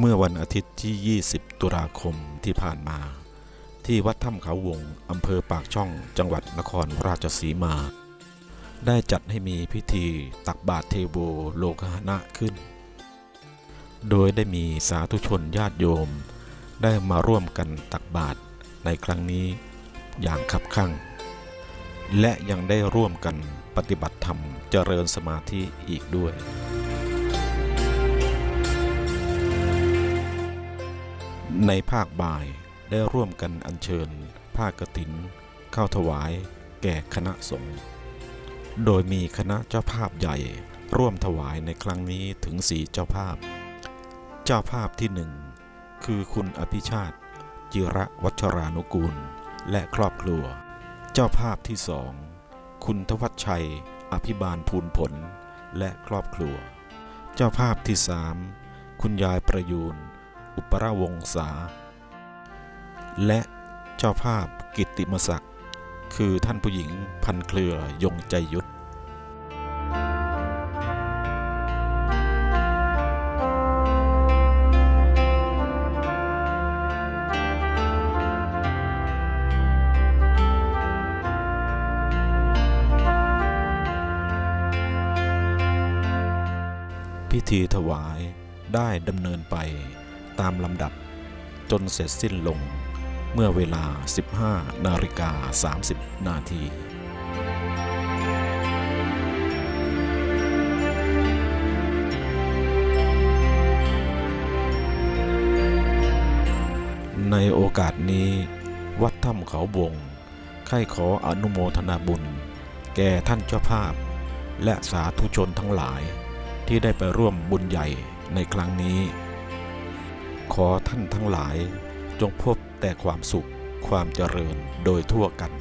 เมื่อวันอาทิตย์ที่ 20 ตุลาคมที่ผ่านมา ที่วัดถ้ำเขาวงอำเภอปากช่องจังหวัดนครราชสีมา ได้จัดให้มีพิธีตักบาตรเทโวโลกหณะขึ้น โดยได้มีสาธุชนญาติโยม ได้มาร่วมกันตักบาตรในครั้งนี้อย่างคับคั่ง และยังได้ร่วมกันปฏิบัติธรรมเจริญสมาธิอีกด้วย ในภาคบ่ายได้ร่วมกันอัญเชิญผ้ากฐิน เข้าถวายแก่คณะสงฆ์โดยมีคณะเจ้าภาพใหญ่ ร่วมถวายในครั้งนี้ถึงสี่เจ้าภาพ เจ้าภาพที่หนึ่งคือคุณอภิชาติ จิระวัชรานุกูล และครอบครัว เจ้าภาพที่สองคุณทวัชชัย อภิบาลภูลผล และครอบครัว เจ้าภาพที่สามคุณยายประยูน อุปราวงศา และเจ้าภาพกิตติมศักดิ์คือท่านผู้หญิงพันเครือยงใจยุทธพิธีถวายได้ดำเนินไป ตามลำดับ จนเสร็จสิ้นลงเมื่อเวลา 15 นาฬิกา 30 นาทีในโอกาสนี้ วัดถ้ำเขาบงใคร่ขออนุโมทนาบุญ แก่ท่านเจ้าภาพ และสาธุชนทั้งหลายที่ได้ไปร่วมบุญใหญ่ในครั้งนี้ ขอท่านทั้งหลายจงพบแต่ความสุขความเจริญโดยทั่วกัน